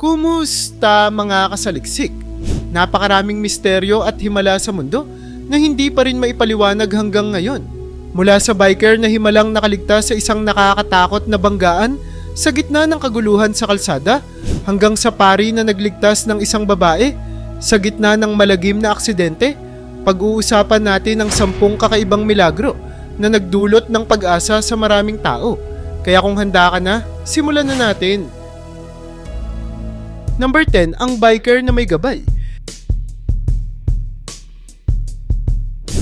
Kumusta mga kasaliksik? Napakaraming misteryo at himala sa mundo na hindi pa rin maipaliwanag hanggang ngayon. Mula sa biker na himalang nakaligtas sa isang nakakatakot na banggaan sa gitna ng kaguluhan sa kalsada hanggang sa pari na nagligtas ng isang babae sa gitna ng malagim na aksidente, pag-uusapan natin ang sampung kakaibang milagro na nagdulot ng pag-asa sa maraming tao. Kaya kung handa ka na, simulan na natin. Number 10, ang biker na may gabay.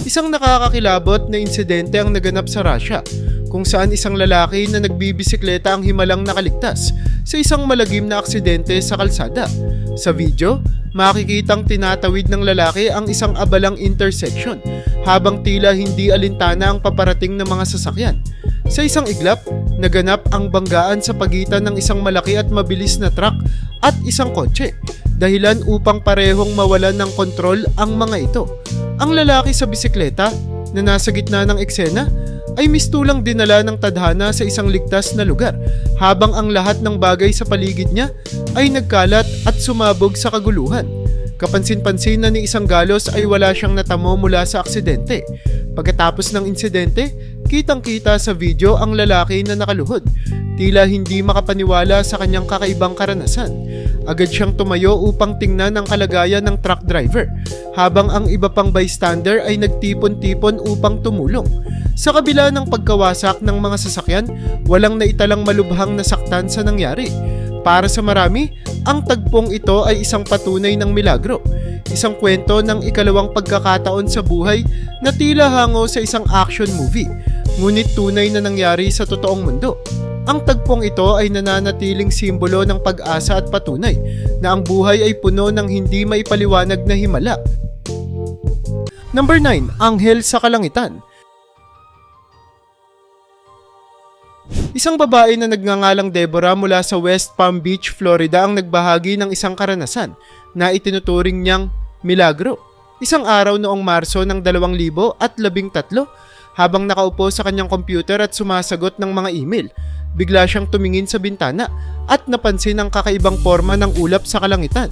Isang nakakakilabot na insidente ang naganap sa Russia kung saan isang lalaki na nagbibisikleta ang himalang nakaligtas sa isang malagim na aksidente sa kalsada. Sa video, makikitang tinatawid ng lalaki ang isang abalang intersection habang tila hindi alintana ang paparating ng mga sasakyan. Sa isang iglap, naganap ang banggaan sa pagitan ng isang malaki at mabilis na truck at isang kotse, dahilan upang parehong mawalan ng kontrol ang mga ito. Ang lalaki sa bisikleta na nasa gitna ng eksena ay mistulang dinala ng tadhana sa isang ligtas na lugar habang ang lahat ng bagay sa paligid niya ay nagkalat at sumabog sa kaguluhan. Kapansin-pansin na ni isang galos ay wala siyang natamo mula sa aksidente. Pagkatapos ng insidente, kitang-kita sa video ang lalaki na nakaluhod. Tila hindi makapaniwala sa kanyang kakaibang karanasan. Agad siyang tumayo upang tingnan ang kalagayan ng truck driver, habang ang iba pang bystander ay nagtipon-tipon upang tumulong. Sa kabila ng pagkawasak ng mga sasakyan, walang naitalang malubhang nasaktan sa nangyari. Para sa marami, ang tagpong ito ay isang patunay ng milagro. Isang kwento ng ikalawang pagkakataon sa buhay na tila hango sa isang action movie, ngunit tunay na nangyari sa totoong mundo. Ang tagpong ito ay nananatiling simbolo ng pag-asa at patunay na ang buhay ay puno ng hindi maipaliwanag na himala. Number 9, Anghel sa Kalangitan. Isang babae na nagngangalang Deborah mula sa West Palm Beach, Florida ang nagbahagi ng isang karanasan na itinuturing niyang milagro. Isang araw noong Marso ng 2013 habang nakaupo sa kanyang computer at sumasagot ng mga email, bigla siyang tumingin sa bintana at napansin ang kakaibang forma ng ulap sa kalangitan.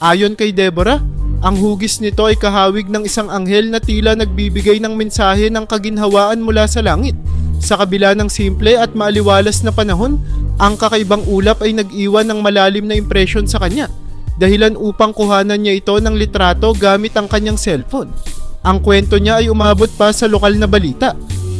Ayon kay Deborah, ang hugis nito ay kahawig ng isang anghel na tila nagbibigay ng mensahe ng kaginhawaan mula sa langit. Sa kabila ng simple at maaliwalas na panahon, ang kakaibang ulap ay nag-iwan ng malalim na impresyon sa kanya, dahilan upang kuhanan niya ito ng litrato gamit ang kanyang cellphone. Ang kwento niya ay umabot pa sa lokal na balita,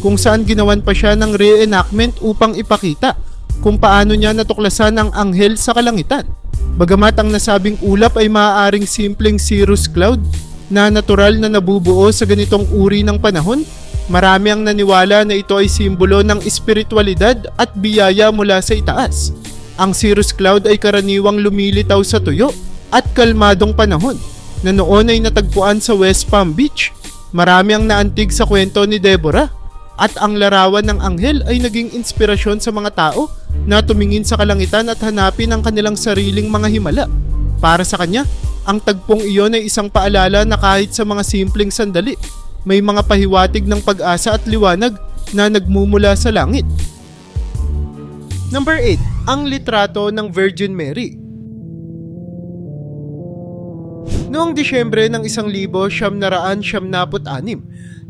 kung saan ginawan pa siya ng reenactment upang ipakita kung paano niya natuklasan ang anghel sa kalangitan. Bagamat ang nasabing ulap ay maaaring simpleng cirrus cloud na natural na nabubuo sa ganitong uri ng panahon, marami ang naniwala na ito ay simbolo ng espiritualidad at biyaya mula sa itaas. Ang cirrus cloud ay karaniwang lumilitaw sa tuyo at kalmadong panahon na noon ay natagpuan sa West Palm Beach. Marami ang naantig sa kwento ni Deborah at ang larawan ng anghel ay naging inspirasyon sa mga tao na tumingin sa kalangitan at hanapin ang kanilang sariling mga himala. Para sa kanya, ang tagpong iyon ay isang paalala na kahit sa mga simpleng sandali, may mga pahiwatig ng pag-asa at liwanag na nagmumula sa langit. Number 8. Ang litrato ng Virgin Mary Noong Disyembre ng 1976,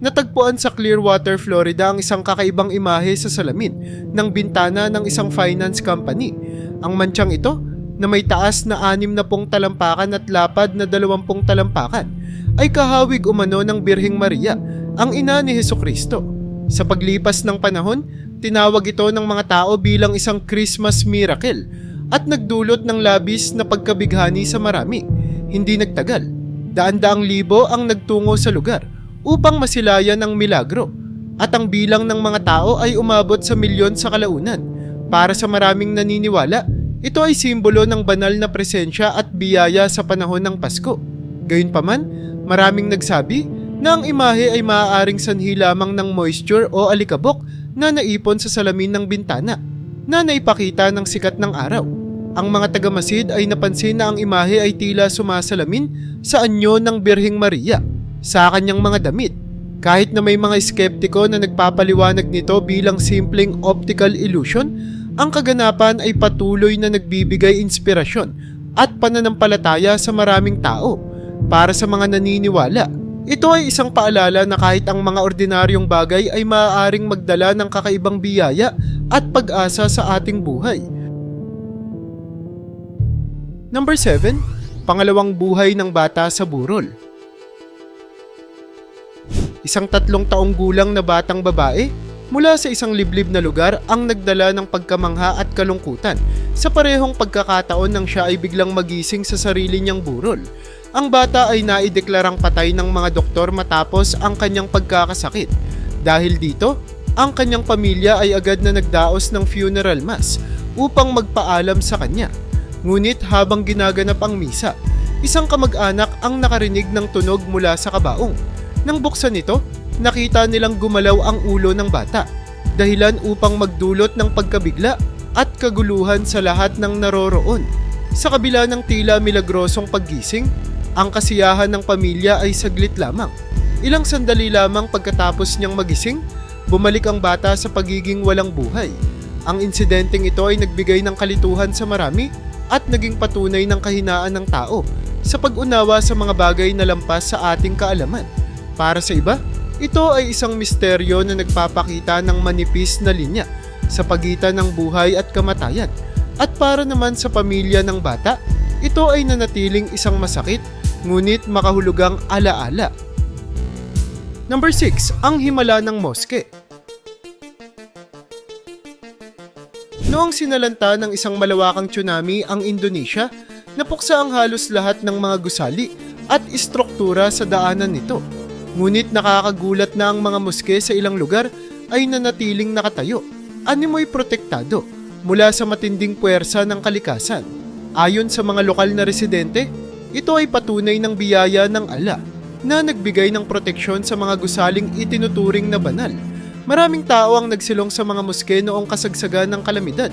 natagpuan sa Clearwater, Florida ang isang kakaibang imahe sa salamin ng bintana ng isang finance company. Ang mantyang ito, na may taas na anim na pong talampakan at lapad na dalawampung talampakan, ay kahawig umano ng Birhing Maria, ang ina ni Heso Kristo. Sa paglipas ng panahon, tinawag ito ng mga tao bilang isang Christmas miracle at nagdulot ng labis na pagkabighani sa marami. Hindi nagtagal, daan-daang libo ang nagtungo sa lugar upang masilayan ang milagro at ang bilang ng mga tao ay umabot sa milyon sa kalaunan. Para sa maraming naniniwala, ito ay simbolo ng banal na presensya at biyaya sa panahon ng Pasko. Gayunpaman, maraming nagsabi na ang imahe ay maaaring sanhi lamang ng moisture o alikabok na naipon sa salamin ng bintana na naipakita ng sikat ng araw. Ang mga tagamasid ay napansin na ang imahe ay tila sumasalamin sa anyo ng Birhing Maria sa kanyang mga damit. Kahit na may mga skeptiko na nagpapaliwanag nito bilang simpleng optical illusion, ang kaganapan ay patuloy na nagbibigay inspirasyon at pananampalataya sa maraming tao. Para sa mga naniniwala, ito ay isang paalala na kahit ang mga ordinaryong bagay ay maaaring magdala ng kakaibang biyaya at pag-asa sa ating buhay. Number 7. Pangalawang buhay ng bata sa burol. Isang tatlong taong gulang na batang babae mula sa isang liblib na lugar ang nagdala ng pagkamangha at kalungkutan sa parehong pagkakataon nang siya ay biglang magising sa sarili niyang burol. Ang bata ay naideklarang patay ng mga doktor matapos ang kanyang pagkakasakit. Dahil dito, ang kanyang pamilya ay agad na nagdaos ng funeral mass upang magpaalam sa kanya. Ngunit habang ginaganap ang misa, isang kamag-anak ang nakarinig ng tunog mula sa kabaong. Nang buksan ito, nakita nilang gumalaw ang ulo ng bata, dahilan upang magdulot ng pagkabigla at kaguluhan sa lahat ng naroroon. Sa kabila ng tila milagrosong paggising, ang kasiyahan ng pamilya ay saglit lamang. Ilang sandali lamang pagkatapos niyang magising, bumalik ang bata sa pagiging walang buhay. Ang insidenteng ito ay nagbigay ng kalituhan sa marami at naging patunay ng kahinaan ng tao sa pag-unawa sa mga bagay na lampas sa ating kaalaman. Para sa iba, ito ay isang misteryo na nagpapakita ng manipis na linya sa pagitan ng buhay at kamatayan. At para naman sa pamilya ng bata, ito ay nanatiling isang masakit ngunit makahulugang alaala. Number 6, ang himala ng moske. Noong sinalanta ng isang malawakang tsunami ang Indonesia, napuksa ang halos lahat ng mga gusali at istruktura sa daanan nito. Ngunit nakakagulat na ang mga moske sa ilang lugar ay nanatiling nakatayo, animoy protektado mula sa matinding puwersa ng kalikasan. Ayon sa mga lokal na residente, ito ay patunay ng biyaya ng ala na nagbigay ng proteksyon sa mga gusaling itinuturing na banal. Maraming tao ang nagsilong sa mga moske noong kasagsagan ng kalamidad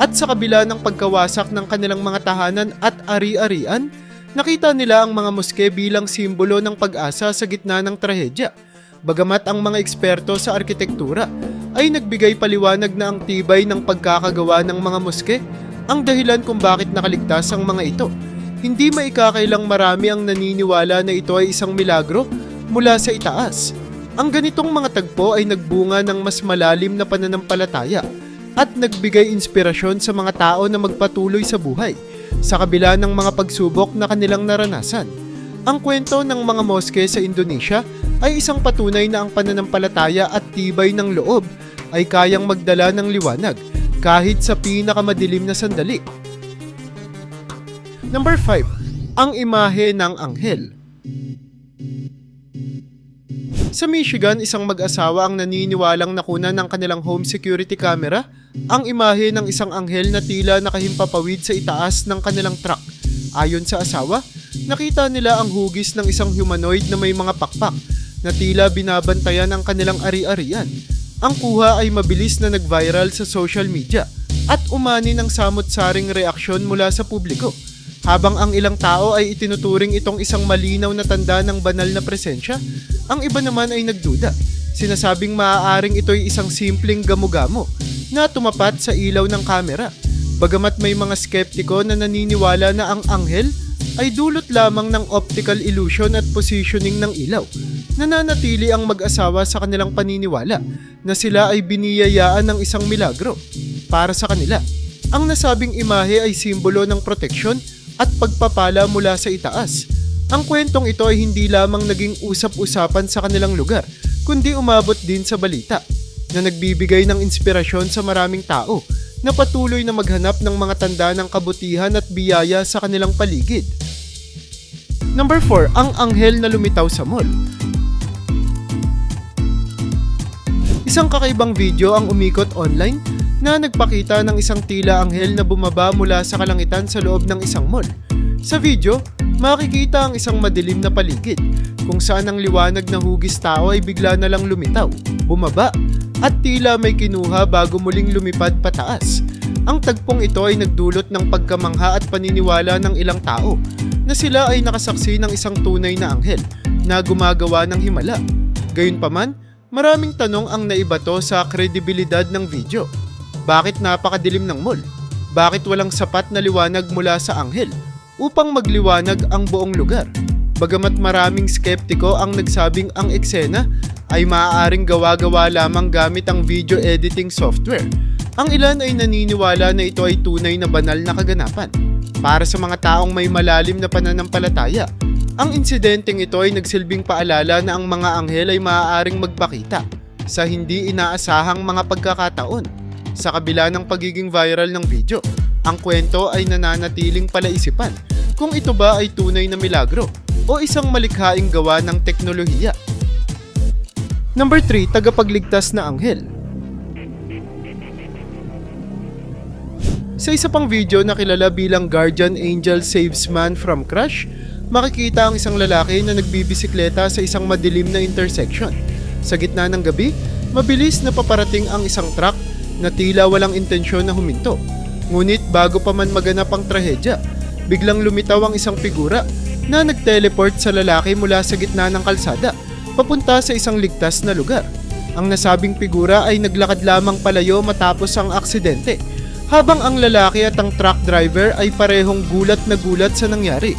at sa kabila ng pagkawasak ng kanilang mga tahanan at ari-arian, nakita nila ang mga moske bilang simbolo ng pag-asa sa gitna ng trahedya. Bagamat ang mga eksperto sa arkitektura ay nagbigay paliwanag na ang tibay ng pagkakagawa ng mga moske ang dahilan kung bakit nakaligtas ang mga ito. Hindi maikakailang marami ang naniniwala na ito ay isang milagro mula sa itaas. Ang ganitong mga tagpo ay nagbunga ng mas malalim na pananampalataya at nagbigay inspirasyon sa mga tao na magpatuloy sa buhay sa kabila ng mga pagsubok na kanilang naranasan. Ang kwento ng mga moske sa Indonesia ay isang patunay na ang pananampalataya at tibay ng loob ay kayang magdala ng liwanag kahit sa pinakamadilim na sandali. Number 5. Ang imahe ng anghel. Sa Michigan, isang mag-asawa ang naniniwalang nakuna ng kanilang home security camera ang imahe ng isang anghel na tila nakahimpapawid sa itaas ng kanilang truck. Ayon sa asawa, nakita nila ang hugis ng isang humanoid na may mga pakpak na tila binabantayan ang kanilang ari-arian. Ang kuha ay mabilis na nag-viral sa social media at umani ng samot-saring reaksyon mula sa publiko. Habang ang ilang tao ay itinuturing itong isang malinaw na tanda ng banal na presensya, ang iba naman ay nagduda. Sinasabing maaaring ito'y isang simpleng gamo-gamo na tumapat sa ilaw ng kamera. Bagamat may mga skeptiko na naniniwala na ang anghel ay dulot lamang ng optical illusion at positioning ng ilaw, nananatili ang mag-asawa sa kanilang paniniwala na sila ay biniyayaan ng isang milagro. Para sa kanila, ang nasabing imahe ay simbolo ng proteksyon at pagpapala mula sa itaas. Ang kwentong ito ay hindi lamang naging usap-usapan sa kanilang lugar, kundi umabot din sa balita na nagbibigay ng inspirasyon sa maraming tao na patuloy na maghanap ng mga tanda ng kabutihan at biyaya sa kanilang paligid. Number 4, ang anghel na lumitaw sa mall. Isang kakaibang video ang umikot online na nagpakita ng isang tila anghel na bumaba mula sa kalangitan sa loob ng isang mall. Sa video, makikita ang isang madilim na paligid kung saan ang liwanag na hugis tao ay bigla na lang lumitaw, bumaba, at tila may kinuha bago muling lumipad pataas. Ang tagpong ito ay nagdulot ng pagkamangha at paniniwala ng ilang tao na sila ay nakasaksi ng isang tunay na anghel na gumagawa ng himala. Gayunpaman, maraming tanong ang naibato sa kredibilidad ng video. Bakit napakadilim ng mall? Bakit walang sapat na liwanag mula sa anghel? Upang magliwanag ang buong lugar. Bagamat maraming skeptiko ang nagsabing ang eksena ay maaaring gawa-gawa lamang gamit ang video editing software, ang ilan ay naniniwala na ito ay tunay na banal na kaganapan. Para sa mga taong may malalim na pananampalataya, ang insidenteng ito ay nagsilbing paalala na ang mga anghel ay maaaring magpakita sa hindi inaasahang mga pagkakataon. Sa kabila ng pagiging viral ng video, ang kwento ay nananatiling palaisipan kung ito ba ay tunay na milagro o isang malikhaing gawa ng teknolohiya. Number 3, tagapagligtas na anghel. Sa isa pang video na kilala bilang Guardian Angel Saves Man from Crash, makikita ang isang lalaki na nagbibisikleta sa isang madilim na intersection. Sa gitna ng gabi, mabilis na paparating ang isang truck na tila walang intensyon na huminto. Ngunit bago pa man maganap ang trahedya, biglang lumitaw ang isang figura na nag-teleport sa lalaki mula sa gitna ng kalsada papunta sa isang ligtas na lugar. Ang nasabing figura ay naglakad lamang palayo matapos ang aksidente habang ang lalaki at ang truck driver ay parehong gulat na gulat sa nangyari.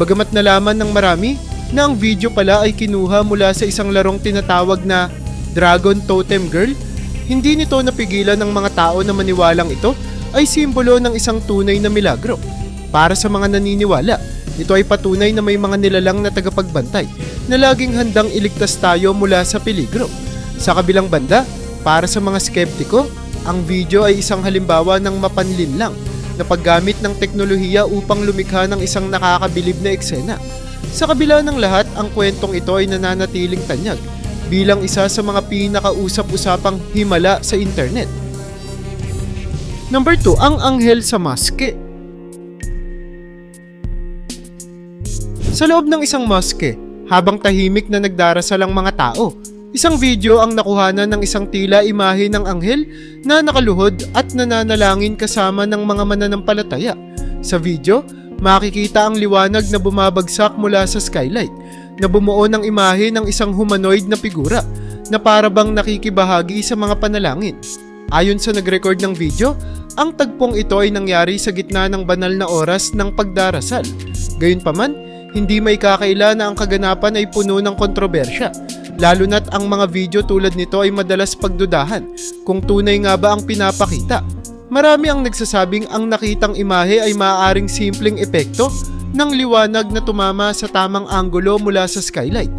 Bagamat nalaman ng marami na ang video pala ay kinuha mula sa isang larong tinatawag na Dragon Totem Girl, hindi nito napigilan ng mga tao na maniwalang ito ay simbolo ng isang tunay na milagro. Para sa mga naniniwala, ito ay patunay na may mga nilalang na tagapagbantay na laging handang iligtas tayo mula sa peligro. Sa kabilang banda, para sa mga skeptiko, ang video ay isang halimbawa ng mapanlinlang na paggamit ng teknolohiya upang lumikha ng isang nakakabilib na eksena. Sa kabila ng lahat, ang kwentong ito ay nananatiling tanyag bilang isa sa mga pinakausap-usapang himala sa internet. Number 2, ang anghel sa maske. Sa loob ng isang moske, habang tahimik na nagdarasal ang mga tao, isang video ang nakuhanan ng isang tila imahe ng anghel na nakaluhod at nananalangin kasama ng mga mananampalataya. Sa video, makikita ang liwanag na bumabagsak mula sa skylight na bumuo ng imahe ng isang humanoid na figura na parabang nakikibahagi sa mga panalangin. Ayon sa nag-record ng video, ang tagpong ito ay nangyari sa gitna ng banal na oras ng pagdarasal. Gayunpaman, hindi may kakaila na ang kaganapan ay puno ng kontrobersya, lalo na't ang mga video tulad nito ay madalas pagdudahan kung tunay nga ba ang pinapakita. Marami ang nagsasabing ang nakitang imahe ay maaaring simpleng epekto ng liwanag na tumama sa tamang anggulo mula sa skylight.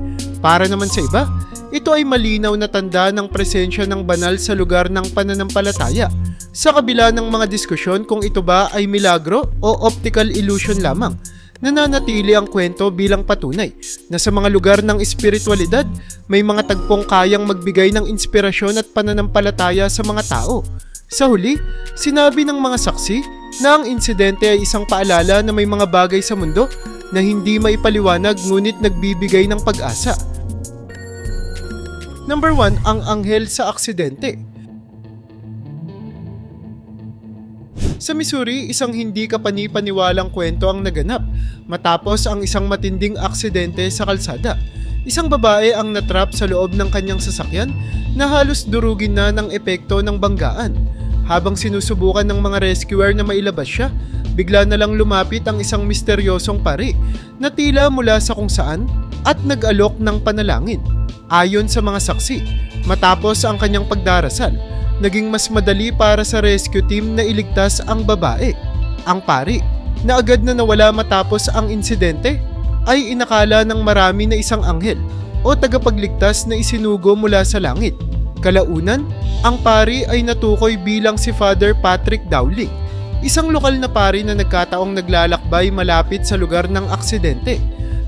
Para naman sa iba, ito ay malinaw na tanda ng presensya ng banal sa lugar ng pananampalataya. Sa kabila ng mga diskusyon kung ito ba ay milagro o optical illusion lamang, nananatili ang kwento bilang patunay na sa mga lugar ng espiritualidad, may mga tagpong kayang magbigay ng inspirasyon at pananampalataya sa mga tao. Sa huli, sinabi ng mga saksi na ang insidente ay isang paalala na may mga bagay sa mundo na hindi maipaliwanag ngunit nagbibigay ng pag-asa. Number 1, ang anghel sa aksidente. Sa Missouri, isang hindi kapani-paniwalang kwento ang naganap matapos ang isang matinding aksidente sa kalsada. Isang babae ang natrap sa loob ng kanyang sasakyan na halos durugin na ng epekto ng banggaan. Habang sinusubukan ng mga rescuer na mailabas siya, bigla na lang lumapit ang isang misteryosong pari na tila mula sa kung saan at nag-alok ng panalangin. Ayon sa mga saksi, matapos ang kanyang pagdarasal, naging mas madali para sa rescue team na iligtas ang babae. Ang pari, na agad na nawala matapos ang insidente, ay inakala ng marami na isang anghel o tagapagligtas na isinugo mula sa langit. Kalaunan, ang pari ay natukoy bilang si Father Patrick Dowling, isang lokal na pari na nagkataong naglalakbay malapit sa lugar ng aksidente.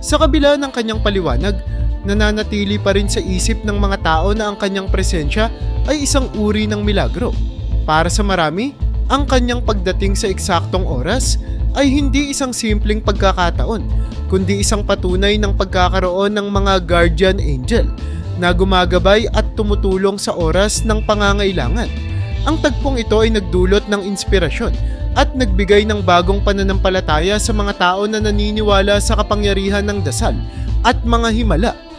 Sa kabila ng kanyang paliwanag, nananatili pa rin sa isip ng mga tao na ang kanyang presensya ay isang uri ng milagro. Para sa marami, ang kanyang pagdating sa eksaktong oras ay hindi isang simpleng pagkakataon, kundi isang patunay ng pagkakaroon ng mga guardian angel na gumagabay at tumutulong sa oras ng pangangailangan. Ang tagpong ito ay nagdulot ng inspirasyon at nagbigay ng bagong pananampalataya sa mga tao na naniniwala sa kapangyarihan ng dasal at mga himala